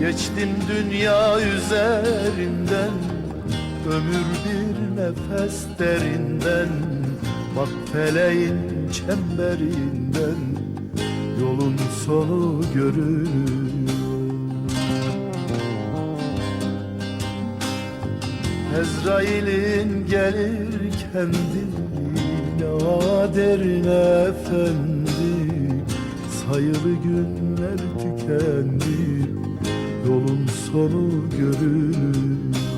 Geçtim dünya üzerinden Ömür bir nefes derinden. Bak feleğin çemberinden Yolun sonu görünüyor. Ezrail'in gelir kendine Aderin efendi. Sayılı günler tükendi Yolun sonu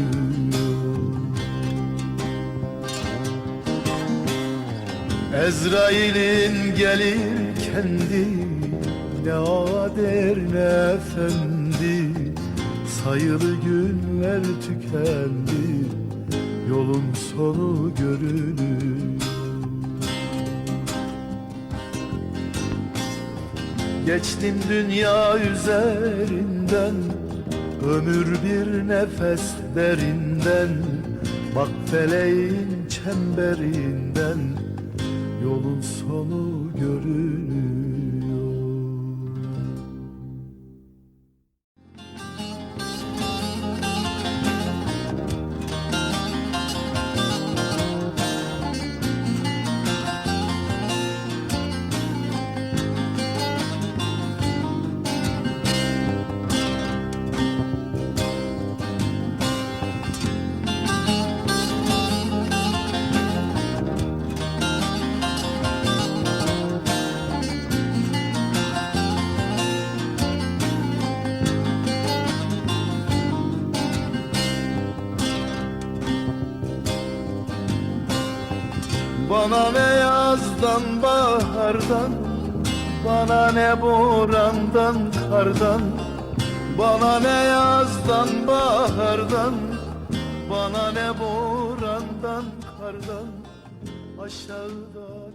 Ezrail'in gelir kendi Ne ader ne efendi. Sayılı günler tükendi Yolun sonu görünür. Geçtim dünya üzerinden Ömür bir nefes derinden Bak feleğin çemberinden Yolun sonu görünüyor Bana ne yazdan bahardan Bana ne borandan kardan. Bana ne yazdan bahardan Bana ne borandan kardan. Aşağıdan